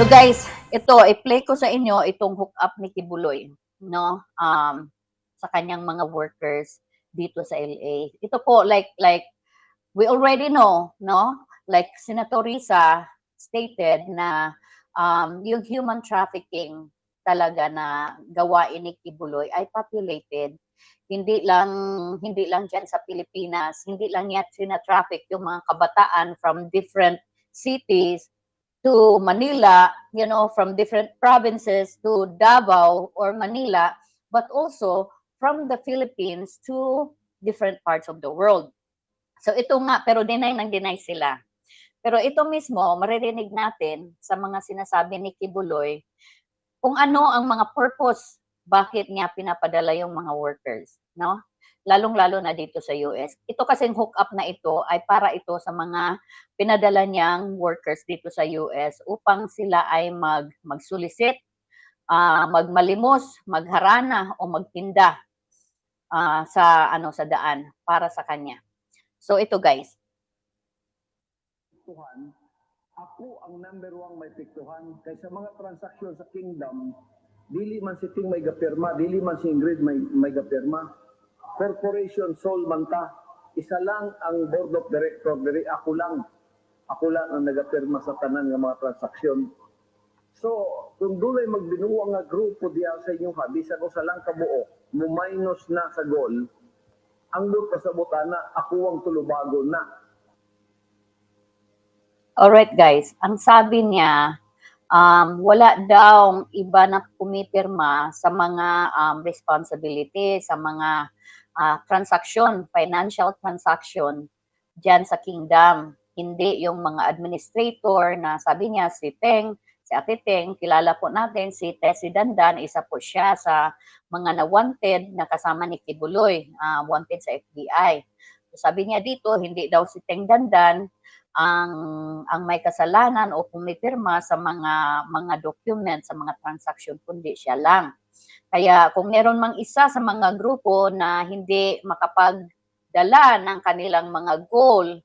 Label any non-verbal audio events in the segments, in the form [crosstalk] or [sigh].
So guys, ito, i-play ko sa inyo itong hook up ni Kibuloy, no? Um, sa kanyang mga workers dito sa LA. Ito po, like, like, we already know, no? Like, Senator Risa stated na um, yung human trafficking talaga na gawain ni Kibuloy ay populated. Hindi lang hindi lang diyan sa Pilipinas, hindi lang yan sina-traffic yung mga kabataan from different cities to Manila, you know, from different provinces to Davao or Manila, but also from the Philippines to different parts of the world. So ito nga, pero deny nang deny sila. Pero ito mismo, maririnig natin sa mga sinasabi ni Kibuloy kung ano ang mga purpose bakit niya pinapadala yung mga workers, no? Lalong-lalo na dito sa US. Ito kasing hook up na ito ay para ito sa mga pinadala niyang workers dito sa US upang sila ay mag magsulisit, ah, magmalimos, magharana o magtinda ah, sa ano sa daan para sa kanya. So ito guys, piktuhan, ako ang number one may piktuhan. Kaysa mga transaksyon sa kingdom, dili man si Ting may gapirma, dili man si Ingrid may, may gapirma. Corporation sole man ta. Isa lang ang board of director, diri ako lang. Ako lang ang nagapirma sa tanan ng mga transaksyon. So, kung dunay magbinuwa nga grupo diya sa inyong habisan o sa lang kabuo, mo minus na sa goal, ang doon pa sa butana, ako ang tulubago na. Alright guys, ang sabi niya, um, wala daw iba na pumipirma sa mga um, responsibility, sa mga uh, transaction, financial transaction dyan sa kingdom. Hindi yung mga administrator na sabi niya si Teng, si Ate Teng, kilala po natin si Tessie Dandan, isa po siya sa mga na-wanted na kasama ni Kibuloy, uh, wanted sa FBI. So, sabi niya dito, hindi daw si Teng Dandan ang ang may kasalanan o pumipirma sa mga mga document sa mga transaction kundi siya lang. Kaya kung meron mang isa sa mga grupo na hindi makapagdala ng kanilang mga goal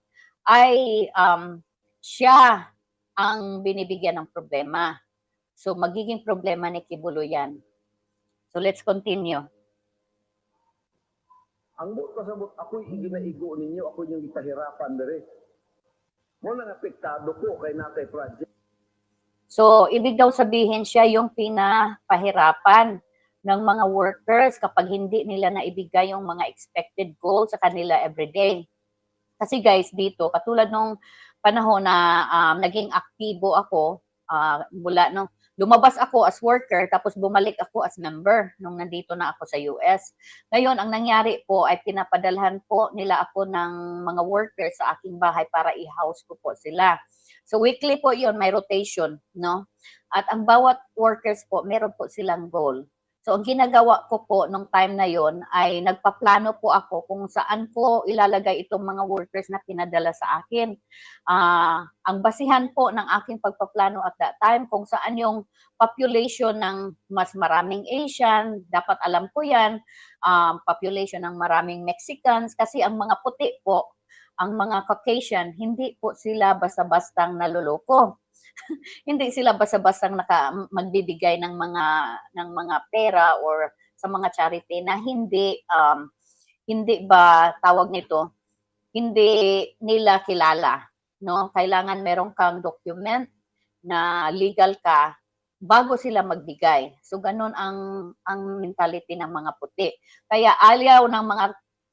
ay um, siya ang binibigyan ng problema. So magiging problema ni Kibulo yan. So let's continue. Ang buot pasabot, ako'y iginaigo ninyo, ako yung ipahirapan dere. Mo lang apektado ko kay natay project. So, ibig daw sabihin siya yung pinapahirapan ng mga workers kapag hindi nila naibigay yung mga expected goals sa kanila everyday. Kasi guys, dito, katulad nung panahon na um, naging aktibo ako, uh, mula nung lumabas ako as worker tapos bumalik ako as member nung nandito na ako sa US. Ngayon, ang nangyari po ay pinapadalhan po nila ako ng mga workers sa aking bahay para i-house ko po sila. So weekly po 'yon, may rotation, no? At ang bawat workers po, meron po silang goal. So, ang ginagawa ko po nung time na yon ay nagpaplano po ako kung saan po ilalagay itong mga workers na pinadala sa akin. Uh, ang basihan po ng aking pagpaplano at that time kung saan yung population ng mas maraming Asian, dapat alam ko yan, um, population ng maraming Mexicans, kasi ang mga puti po, ang mga Caucasian, hindi po sila basta-bastang naloloko [laughs] hindi sila basta-bastang naka magbibigay ng mga ng mga pera or sa mga charity na hindi um, hindi ba tawag nito hindi nila kilala no? Kailangan meron kang document na legal ka bago sila magbigay. So ganun ang ang mentality ng mga puti. Kaya ayaw ng mga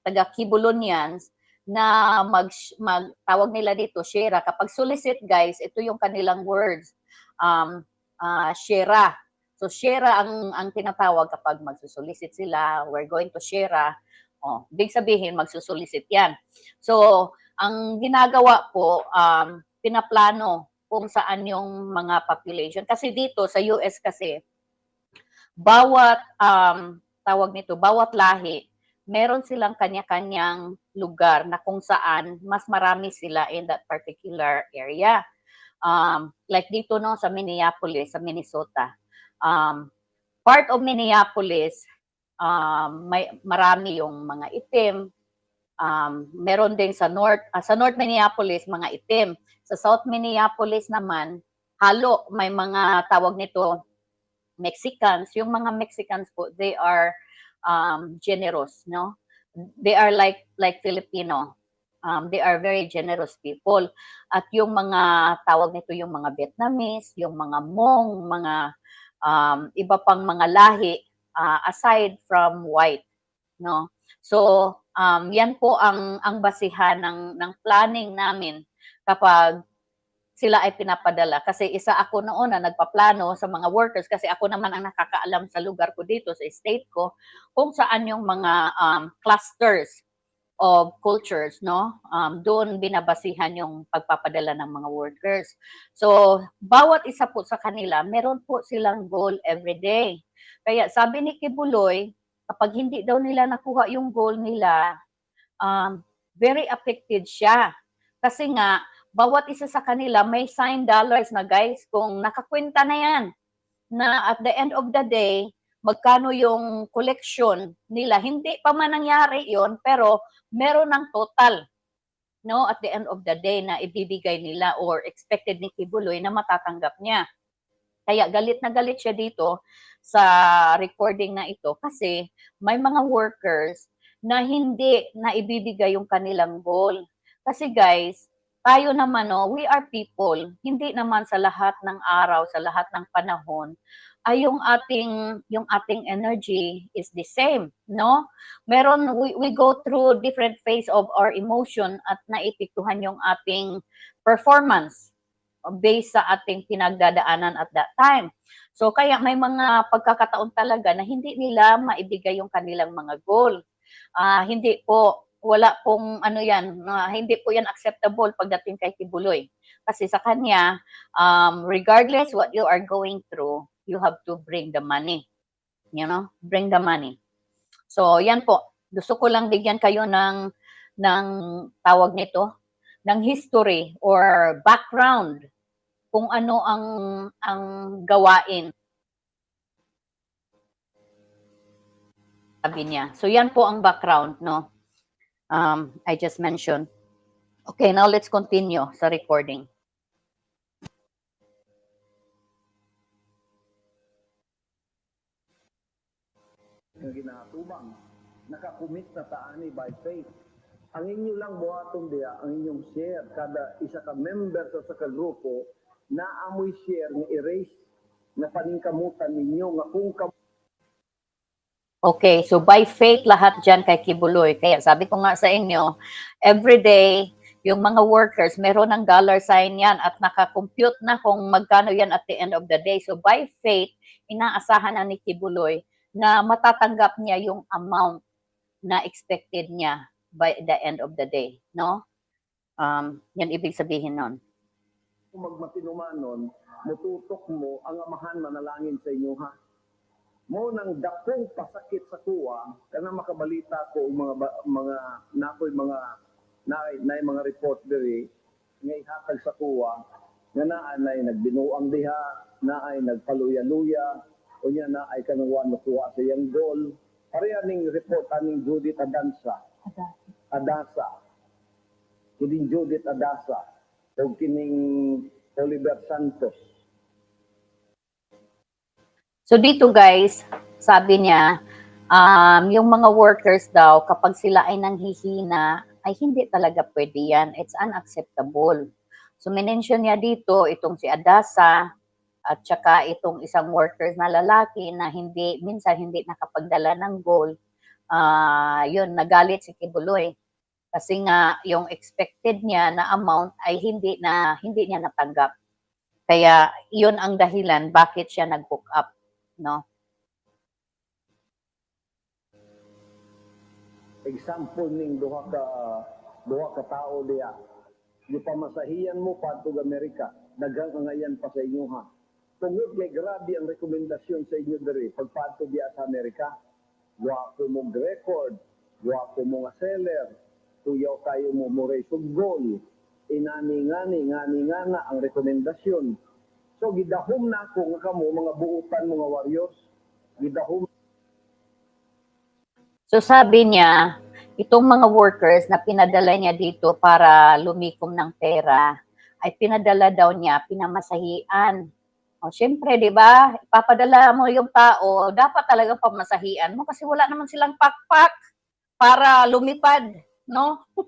taga Kibulonians na mag, mag tawag nila dito shera kapag solicit guys ito yung kanilang words. Um uh, shera so shera ang ang tinatawag kapag magsusolicit sila. We're going to shera oh big sabihin magsusolicit yan. So ang ginagawa po um pinaplano kung saan yung mga population. Kasi dito sa US kasi bawat um tawag nito bawat lahi meron silang kanya-kanyang lugar na kung saan mas marami sila in that particular area. Um, like dito no sa Minneapolis, sa Minnesota. Um, part of Minneapolis, um, may marami yung mga itim. Um, meron din sa North, uh, sa North Minneapolis mga itim. Sa South Minneapolis naman, halo, may mga tawag nito Mexicans. Yung mga Mexicans po, they are um, generous, no? They are like like Filipino. Um, they are very generous people. At yung mga tawag nito yung mga Vietnamese, yung mga Hmong, mga um, iba pang mga lahi uh, aside from white, no? So, um, yan po ang ang basihan ng ng planning namin kapag sila ay pinapadala. Kasi isa ako noon na nagpaplano sa mga workers kasi ako naman ang nakakaalam sa lugar ko dito, sa state ko, kung saan yung mga um, clusters of cultures, no? Um, doon binabasihan yung pagpapadala ng mga workers. So, bawat isa po sa kanila, meron po silang goal every day. Kaya sabi ni Kibuloy, kapag hindi daw nila nakuha yung goal nila, um, very affected siya. Kasi nga, bawat isa sa kanila may sign dollars na guys, kung nakakwenta na yan, na at the end of the day, magkano yung collection nila. Hindi pa man nangyari yon pero meron ng total no at the end of the day na ibibigay nila or expected ni Kibuloy na matatanggap niya. Kaya galit na galit siya dito sa recording na ito kasi may mga workers na hindi na ibibigay yung kanilang goal. Kasi guys, tayo naman no, we are people. Hindi naman sa lahat ng araw, sa lahat ng panahon ay yung ating yung ating energy is the same, no? Meron we, we go through different phase of our emotion at naipiktuhan yung ating performance based sa ating pinagdadaanan at that time. So kaya may mga pagkakataon talaga na hindi nila maibigay yung kanilang mga goal. Ah, hindi po wala pong ano yan, na hindi po yan acceptable pagdating kay Kibuloy. Kasi sa kanya, um, regardless what you are going through, you have to bring the money. You know, bring the money. So, yan po. Gusto ko lang bigyan kayo ng, ng tawag nito, ng history or background kung ano ang ang gawain. Sabi niya. So, yan po ang background, no? Um, I just mentioned. Okay, now let's continue sa recording. nga ginahatubang. Nakakumit na taani by faith. Ang inyo lang buhaton diya, ang inyong share, kada isa ka member sa sa grupo, na amoy share ni erase na paningkamutan ninyo nga kung kam Okay, so by faith lahat dyan kay Kibuloy. Kaya sabi ko nga sa inyo, every day, yung mga workers, meron ng dollar sign yan at nakakompute na kung magkano yan at the end of the day. So by faith, inaasahan na ni Kibuloy na matatanggap niya yung amount na expected niya by the end of the day, no? Um, yan ibig sabihin nun. kung magmatinumanon, mututok mo ang amahan manalangin sa inyo ha. Mo nang dakong pasakit sa kuwa, kana makabalita ko mga mga nakoy mga na, na mga report diri nga ihatag sa kuwa nga naa nay nagbinuang diha, na ay nagpaluya-luya, o niya na ay kanungan makuha sa iyang goal. Pareha ning report aning Judith Adansa. Adasa. Kining Judith Adasa o kining Oliver Santos. So dito guys, sabi niya, um, yung mga workers daw, kapag sila ay nanghihina, ay hindi talaga pwede yan. It's unacceptable. So minention niya dito, itong si Adasa, at saka itong isang workers na lalaki na hindi, minsan hindi nakapagdala ng goal. Ah, yun, nagalit si Kibuloy. Kasi nga, yung expected niya na amount ay hindi na hindi niya natanggap. Kaya, yun ang dahilan bakit siya nag-hook up no? Example ning duha ka duha ka tao diya. Di pamasahiyan mo padtog Amerika, daghang angayan pa sa inyo ha. Tungod kay grabe ang rekomendasyon sa inyo diri pagpadto diya sa Amerika. Wapo mong record, wapo mo nga seller, tuyaw kayo mo mo raise goal. Inani-ngani, ngani-ngana ang rekomendasyon. So gidahom na ako nga kamo mga buutan mga warriors. Gidahom So sabi niya, itong mga workers na pinadala niya dito para lumikom ng pera ay pinadala daw niya, pinamasahian. O, syempre, di ba, ipapadala mo yung tao, dapat talaga pamasahian mo kasi wala naman silang pakpak para lumipad, no? [laughs]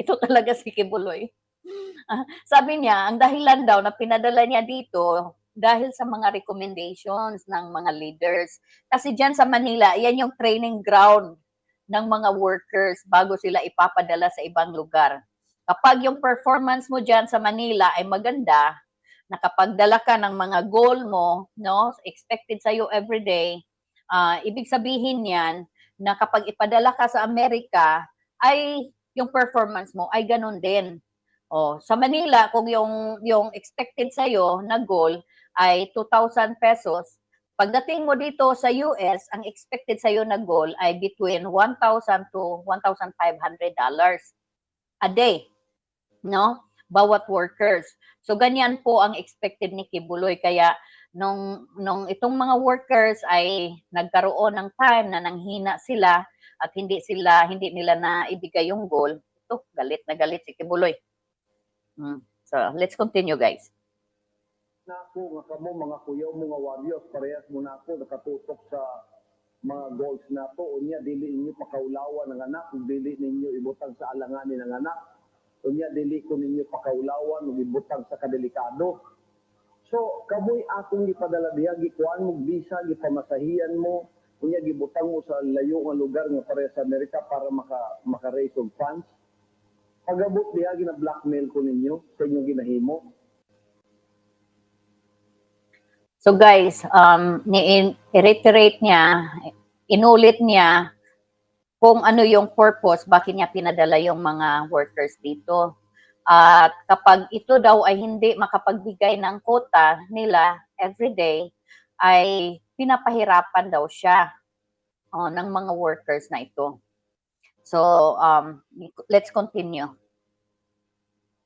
Ito talaga si Kibuloy. [laughs] Sabi niya, ang dahilan daw na pinadala niya dito dahil sa mga recommendations ng mga leaders. Kasi dyan sa Manila, yan yung training ground ng mga workers bago sila ipapadala sa ibang lugar. Kapag yung performance mo dyan sa Manila ay maganda, nakapagdala ka ng mga goal mo, no, expected sa'yo everyday, ah ibig sabihin yan na kapag ipadala ka sa Amerika, ay yung performance mo ay ganun din. Oh, sa Manila, kung yung yung expected sa na goal ay 2,000 pesos, pagdating mo dito sa US, ang expected sa na goal ay between 1,000 to 1,500 dollars a day, no? Bawat workers. So ganyan po ang expected ni Kibuloy kaya nung nung itong mga workers ay nagkaroon ng time na nanghina sila at hindi sila hindi nila na ibigay yung goal. Ito, galit na galit si Kibuloy. Hmm. So, let's continue guys. na ako nga kamo mga kuyaw mga warriors parehas mo na ako nakatutok sa mga goals na to. Unya dili ninyo pakaulawan ng anak dili ninyo ibutang sa alanganin ng anak. Unya dili ko ninyo pakaulawan ug ibutang sa kadelikado. So kamoy akong gipadala diha gikuan mo visa gipamasahiyan mo. Unya gibutang mo sa layo nga lugar nga pareha sa Amerika para maka maka-raise og funds pagabot diha gina blackmail ko ninyo sa inyong ginahimo So guys, um, ni-reiterate niya, inulit niya kung ano yung purpose, bakit niya pinadala yung mga workers dito. At kapag ito daw ay hindi makapagbigay ng quota nila everyday, ay pinapahirapan daw siya oh, ng mga workers na ito. So, um, let's continue.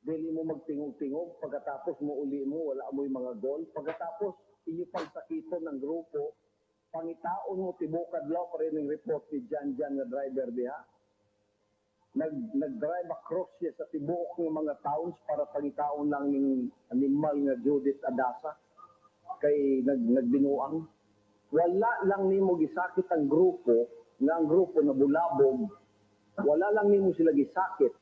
dili mo magtingog-tingog pagkatapos mo uli mo wala mo yung mga goal. Pagkatapos inyo pagsakiton ng grupo pangitaon mo tibukad law pa rin yung report ni Jan Jan nga driver diha nag nag-drive across siya sa tibok ng mga towns para pangitaon lang ng animal nga Judith Adasa kay nag nagbinuang. Wala lang nimo gisakit ang grupo ang grupo na bulabog wala lang nimo sila gisakit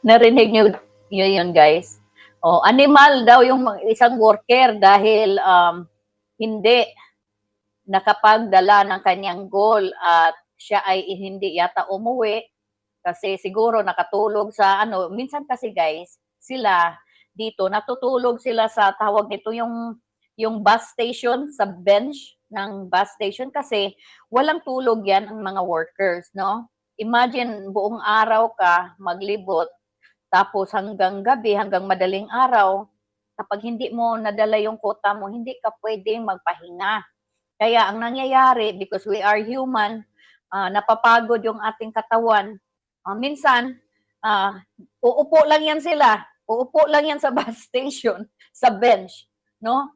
Narinig niyo yun, yun guys. Oh, animal daw yung isang worker dahil um, hindi nakapagdala ng kanyang goal at siya ay hindi yata umuwi kasi siguro nakatulog sa ano, minsan kasi guys, sila dito natutulog sila sa tawag nito yung yung bus station sa bench ng bus station kasi walang tulog yan ang mga workers, no? Imagine buong araw ka maglibot tapos hanggang gabi, hanggang madaling araw, kapag hindi mo nadala yung quota mo, hindi ka pwedeng magpahinga. Kaya ang nangyayari, because we are human, ah, napapagod yung ating katawan. Ah, minsan, ah, uupo lang yan sila. Uupo lang yan sa [laughs] bus station, sa bench. No?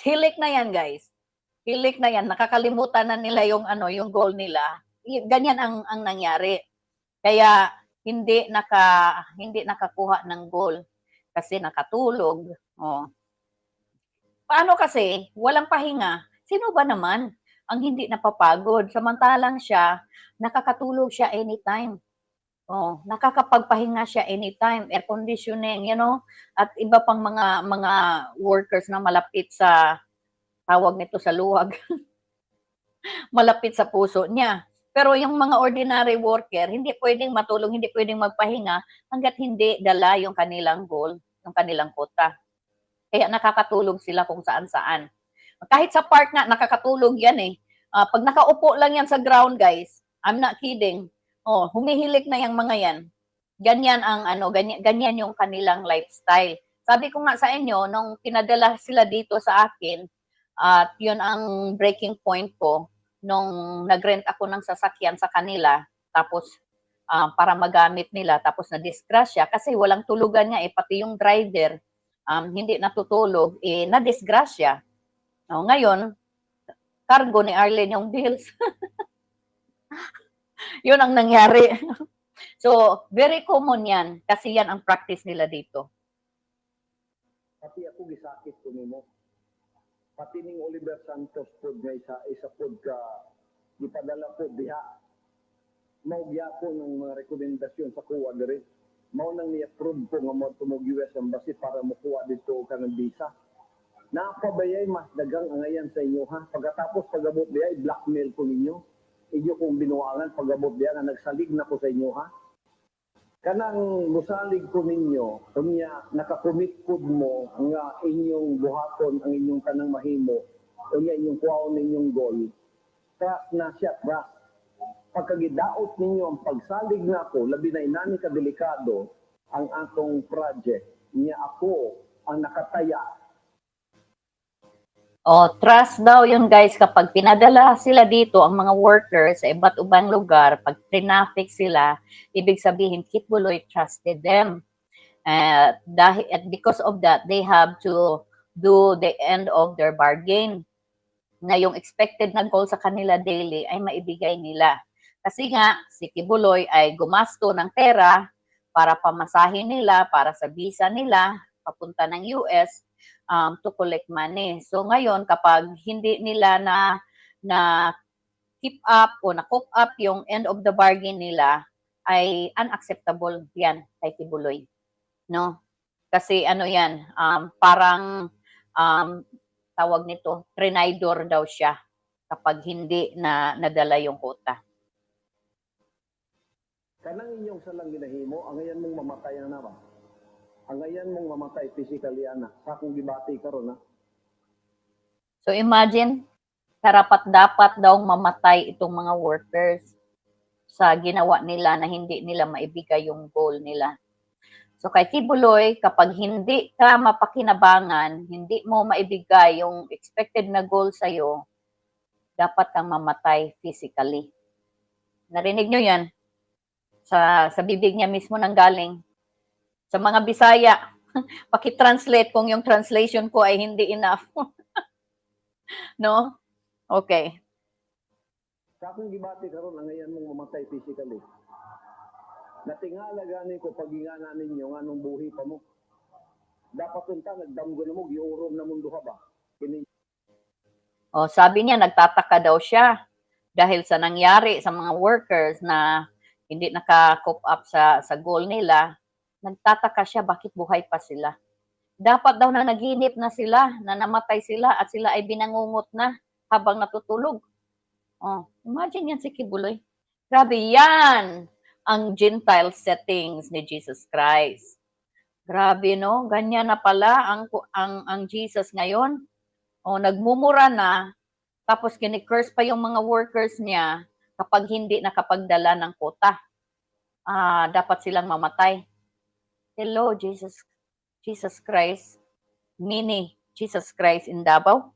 Hilik na yan, guys. Hilik na yan. Nakakalimutan na nila yung ano, yung goal nila. Ganyan ang ang nangyari. Kaya hindi naka hindi nakakuha ng goal kasi nakatulog. Oh. Paano kasi walang pahinga? Sino ba naman ang hindi napapagod? Samantalang siya nakakatulog siya anytime. Oh, nakakapagpahinga siya anytime, air conditioning, you know, at iba pang mga mga workers na malapit sa tawag nito sa luwag. [laughs] malapit sa puso niya. Pero yung mga ordinary worker, hindi pwedeng matulong, hindi pwedeng magpahinga hanggat hindi dala yung kanilang goal, yung kanilang quota. Kaya nakakatulog sila kung saan-saan. Kahit sa park nga, nakakatulog yan eh. Ah, pag nakaupo lang yan sa ground, guys, I'm not kidding. Oh, humihilik na yung mga yan. Ganyan ang ano, ganyan, ganyan yung kanilang lifestyle. Sabi ko nga sa inyo, nung pinadala sila dito sa akin, at yun ang breaking point ko, nung nag-rent ako ng sasakyan sa kanila, tapos ah, para magamit nila, tapos na-disgrasya, kasi walang tulugan niya eh, pati yung driver, um, hindi natutulog, eh, na-disgrasya. Oh, ngayon, cargo ni Arlene yung bills. [laughs] yun ang nangyari. [laughs] so, very common yan, kasi yan ang practice nila dito. Pati ako gisakit ko nimo. Pati ning Oliver Santos pod nga isa isa pod ka gipadala po diha. Mao ko ng mga rekomendasyon sa kuwa diri. Mao nang ni-approve ko nga mo tumog US Embassy para mokuha dito ka ng visa. Napabayay mas dagang angayan sa inyo ha. Pagkatapos pagabot diya, blackmail ko ninyo. Inyo kong binuangan pagabot diya na nagsalig na ko sa inyo ha. Kanang musalig ko ninyo, kunya nakakomit pod mo nga inyong buhaton ang inyong kanang mahimo, kunya inyong kuwaon ninyong goal. Trust na siya, trust. Pagkagidaot ninyo ang pagsalig na ako, labi na inani ka delikado ang atong project, niya ako ang nakataya O, trust daw yun guys kapag pinadala sila dito ang mga workers sa iba't ubang lugar, pag traffic sila, ibig sabihin Kitbuloy trusted them. Uh, dahil, at because of that, they have to do the end of their bargain na yung expected na goal sa kanila daily ay maibigay nila. Kasi nga, si Kibuloy ay gumasto ng pera para pamasahin nila, para sa visa nila, papunta ng US, um, to collect money. So ngayon kapag hindi nila na na keep up o na cook up yung end of the bargain nila ay unacceptable yan kay Tibuloy. No? Kasi ano yan, um, parang um, tawag nito, trinidor daw siya kapag hindi na nadala yung quota. Kanang inyong salang ginahimo, ang ngayon mong mamatay na naman. Ang ngayon mong mamatay physically ana. Sa akong gibati karon na. So imagine, karapat dapat daw mamatay itong mga workers sa ginawa nila na hindi nila maibigay yung goal nila. So kay Kibuloy, kapag hindi ka mapakinabangan, hindi mo maibigay yung expected na goal sa'yo, dapat kang mamatay physically. Narinig nyo yan? Sa, sa bibig niya mismo nang galing. Sa mga Bisaya, [laughs] pakitranslate kung yung translation ko ay hindi enough. [laughs] no? Okay. Sa akong gibati karon ang ngayon mong mamatay physically. Natingala gani ko pagingana ninyo nga nung buhi pa mo. Dapat unta nagdamgo na mo giurom na mundo ha ba. Kini O, sabi niya, nagtataka daw siya dahil sa nangyari sa mga workers na hindi naka-cope up sa, sa goal nila, nagtataka siya bakit buhay pa sila. Dapat daw na naginip na sila, na namatay sila at sila ay binangungot na habang natutulog. Oh, imagine yan si Kibuloy. Grabe yan ang Gentile settings ni Jesus Christ. Grabe no, ganyan na pala ang ang ang Jesus ngayon. O nagmumura na tapos kini-curse pa yung mga workers niya kapag hindi nakapagdala ng quota. Ah, dapat silang mamatay. Hello, Jesus Jesus Christ. Mini Jesus Christ in Davao.